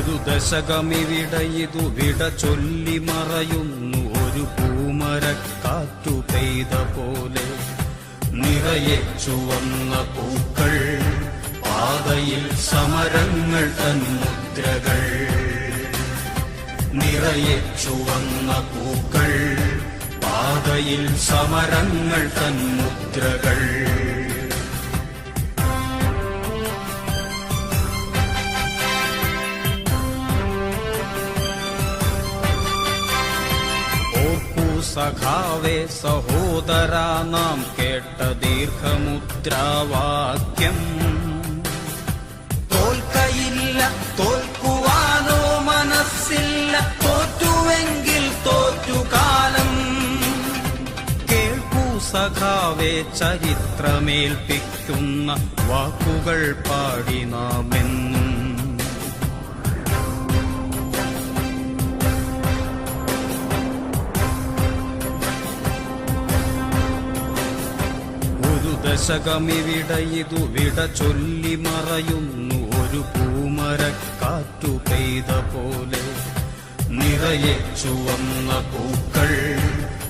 ഒരു ദശകമിവിടയിതു വിട ചൊല്ലി മറയുന്നു. ഒരു പൂമരക്കാറ്റു പെയ്ത പോലെ നിറയെ ചുവന്ന പൂക്കൾ പാതയിൽ സമരങ്ങൾ തന്മുദ്രകൾ നിറയെ ചുവന്ന പൂക്കൾ പാതയിൽ സമരങ്ങൾ തന്മുദ്രകൾ ഓർക്കൂ സഖാവേ സഹോദര നാം കേട്ട ദീർഘമുദ്രാവാക്യം. തോൽക്കയില്ല തോൽക്കുവാനോ മനസ്സില്ല തോറ്റുവെങ്കിൽ തോറ്റുകാലം. കേൾക്കൂ സഖാവേ ചരിത്രമേൽപ്പിക്കുന്ന വാക്കുകൾ പാടി നാമെന്നും ഒരു ദശകമിവിടെ ഇതു വിട ചൊല്ലി മറയുന്നു. ഒരു പൂമരക്കാറ്റു പെയ്ത പോലെ നിറയെ ചുവന്ന പൂക്കൾ.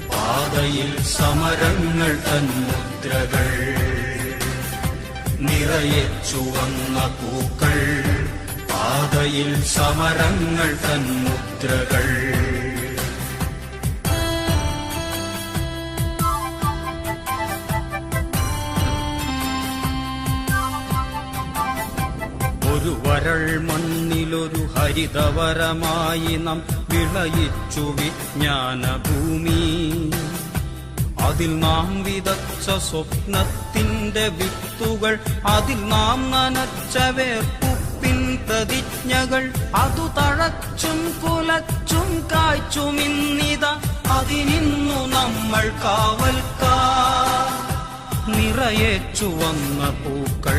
പാതയിൽ സമരങ്ങൾ തന്മുദ്രകൾ നിറയെ ചുവന്ന പൂക്കൾ. പാതയിൽ സമരങ്ങൾ തന്മുദ്രകൾ ഒരു വരൾ മണ്ണിലൊരു ഹരിതവരമായി നാം വിളയിച്ചു വിജ്ഞാന ഭൂമി അതിൽ നാം വിതച്ച സ്വപ്നത്തിന്റെ വിത്തുകൾ അതിൽ നാം നനച്ച വേർപ്പുപ്പിൻ പ്രതിജ്ഞകൾ അതു തഴച്ചും കുലച്ചും കാച്ചുമിന്നിത അതിനിന്നു നമ്മൾ കാവൽക്കാർ. നിറയേച്ചു വന്ന പൂക്കൾ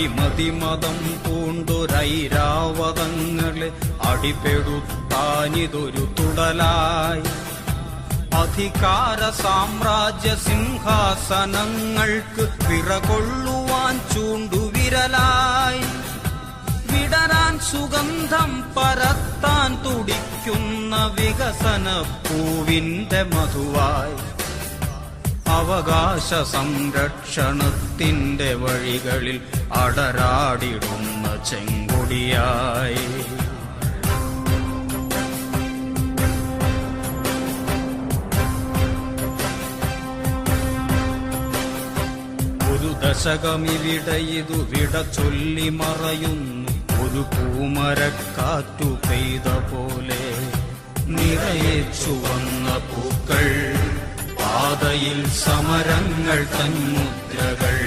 അഴിമതി മതം പൂണ്ടൊരൈരാവതങ്ങളെ അടിപെടുത്താനിതൊരു തുടലായി. അധികാര സാമ്രാജ്യ സിംഹാസനങ്ങൾക്ക് പിറകൊള്ളുവാൻ ചൂണ്ടുവിരലായി. വിടരാൻ സുഗന്ധം പരത്താൻ തുടിക്കുന്ന വികസന പൂവിന്റെ മധുവായി. അവകാശ സംരക്ഷണത്തിന്റെ വഴികളിൽ അടരാടിടുന്ന ചെങ്കൊടിയായി. ഒരു ദശകമിവിടയിതു വിട ചൊല്ലി മറയുന്നു. ഒരു പൂമരക്കാറ്റു പെയ്ത പോലെ നിറയെ വന്ന പൂക്കൾ. പാതയിൽ സമരങ്ങൾ തന്മുദ്രകൾ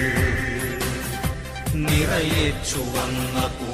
നിറയെ ചുവന്ന പൂ